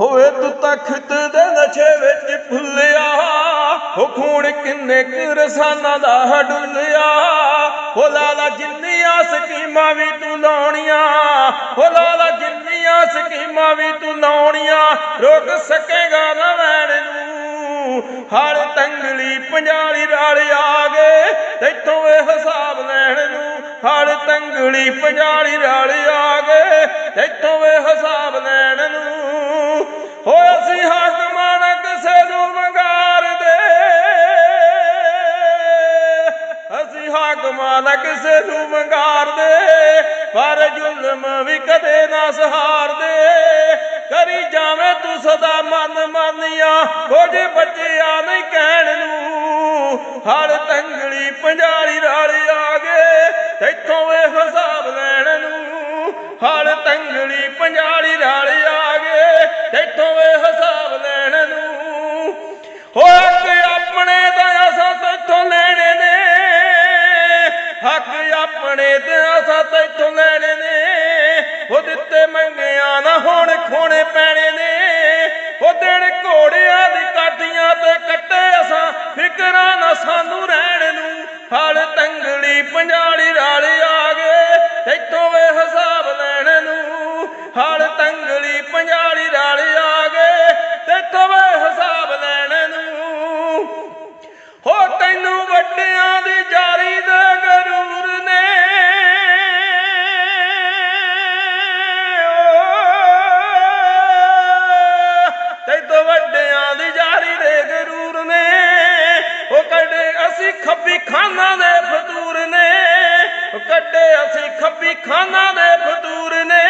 ਹੋਏ ਤੂੰ ਤਖਤ ਦੇ ਨਸ਼ੇ ਵਿੱਚ ਭੁੱਲਿਆ ਹੋ ਖੂਨ ਕਿੰਨੇ ਕੁ ਰਸਾਨਾ ਦਾ ਡੁੱਲਿਆ ਹੋ ਲਾਲਾ ਜਿੰਨੀਆਂ ਸਕੀਮਾਂ ਵੀ ਤੂੰ ਲਾਉਣੀਆਂ। ਹੋ ਲਾਲਾ ਜਿੰਨੀਆਂ ਸਕੀਮਾਂ ਵੀ ਤੂੰ ਲਾਉਣੀਆਂ। ਰੋਕ ਸਕੇਗਾ ਨਾ ਵੈਣ ਨੂੰ। ਹਰ ਤੰਗਲੀ ਪੰਜਾਲੀ ਰਲ ਆ ਗਏ। ਤੈਥੋਂ ਇਹ ਹਿਸਾਬ ਲੈਣ ਨੂੰ। ਹਰ ਤੰਗਲੀ ਪੰਜਾਲੀ ਰਲ ਆ ਗਏ। ਹਾਕਮਾਂ ਨਾ ਕਿਸੇ ਨੂੰ ਵੰਗਾਰਦੇ ਪਰ ਜ਼ੁਲਮ ਵੀ ਕਦੇ ਨਾ ਸਹਾਰਦੇ ਕਰੀ ਜਾਵੇਂ ਤੂੰ ਸਦਾ ਮਨ ਮਾਨੀਆਂ, ਕੁਝ ਬੱਚਿਆ ਨਹੀਂ ਕਹਿਣ ਨੂੰ। ਹਰ ਤੰਗਲੀ ਪੰਜਾਲੀ ਰਲ ਆ ਗਏ, ਤੈਥੋਂ ਇਹ ਹਿਸਾਬ ਲੈਣ ਨੂੰ। ਹਰ ਆਪਣੇ ਤੇ ਅਸਾਂ ਤੈਥੋਂ ਲੈਣੇ ਨੇ। ਉਹ ਦਿੱਤੇ ਮੰਗਿਆ ਨਾ ਹੁਣ ਖੋਣੇ ਪੈਣੇ ਨੇ। ਉਹ ਦਿਨ ਘੋੜਿਆਂ ਦੀ ਕਾਠੀਆਂ ਤੇ ਕੱਟੇ ਅਸਾਂ, ਫਿਕਰਾਂ ਨਾ ਸਾਨੂੰ ਰਹਿਣ ਨੂੰ। ਹਲ ਤੰਗਲੀ ਪੰਜਾਲੀ ਰਲ ਆ ਗਏ ਤੈਥੋਂ ਵੇ ਹਿਸਾਬ ਲੈਣ ਨੂੰ। ਹਲ ਤੰਗਲੀ ਪੰਜਾਲੀ ਰਲ ਆ ਗਏ ਤੈਥੋਂ ਵੇ ਹਿਸਾਬ ਲੈਣ ਨੂੰ। ਹੋ ਤੈਨੂੰ ਵੱਡਿਆਂ ਦੀ ਅਸੀਂ ਖੱਬੀ ਖਾਨਾ ਦੇ ਫਤੂਰ ਨੇ ਕੱਟੇ ਅਸੀਂ ਖੱਬੀ ਖਾਨਾ ਦੇ ਫਤੂਰ ਨੇ,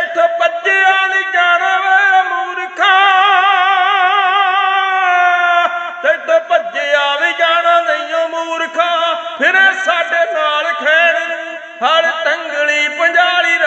ਇੱਥ ਭੱਜਿਆ ਨਹੀਂ ਜਾਣਾ ਵੇ ਮੂਰਖਾ। ਇੱਥ ਭੱਜਿਆ ਵੀ ਜਾਣਾ ਨਹੀਂ ਓ ਮੂਰਖਾ, ਫਿਰ ਸਾਡੇ ਨਾਲ ਖੇੜ ਨੂੰ, ਹਰ ਤੰਗਲੀ ਪੰਜਾਲੀ